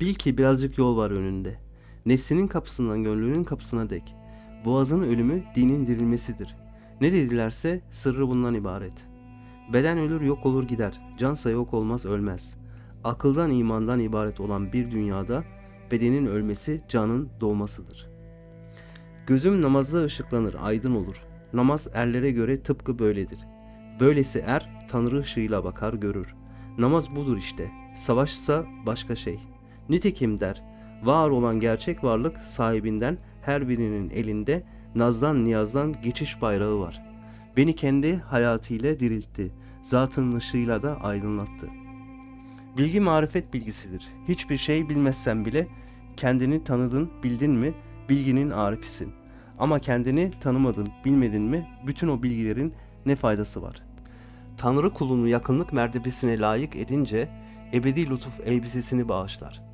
Bil ki birazcık yol var önünde. Nefsinin kapısından gönlünün kapısına dek. Boğazın ölümü dinin dirilmesidir. Ne dedilerse sırrı bundan ibaret. Beden ölür yok olur gider. Cansa yok olmaz ölmez. Akıldan imandan ibaret olan bir dünyada bedenin ölmesi canın doğmasıdır. Gözüm namazda ışıklanır, aydın olur. Namaz erlere göre tıpkı böyledir. Böylesi er Tanrı ışığıyla bakar görür. Namaz budur işte. Savaşsa başka şey. Nitekim der, var olan gerçek varlık sahibinden her birinin elinde nazdan niyazdan geçiş bayrağı var. Beni kendi hayatıyla diriltti. Zatın ışığıyla da aydınlattı. Bilgi marifet bilgisidir. Hiçbir şey bilmezsen bile kendini tanıdın, bildin mi bilginin arifisin. Ama kendini tanımadın, bilmedin mi bütün o bilgilerin ne faydası var? Tanrı kulunu yakınlık mertebesine layık edince ebedi lütuf elbisesini bağışlar.